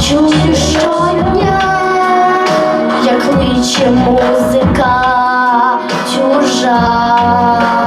чую щодня, як кличе музика чужа.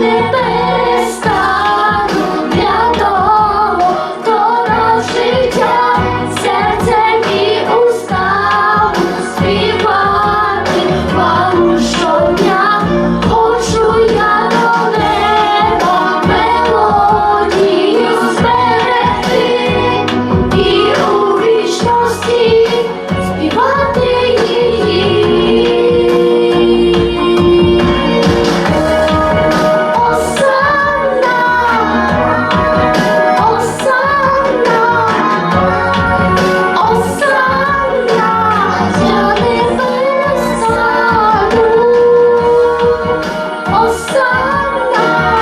Hallelujah. Oh,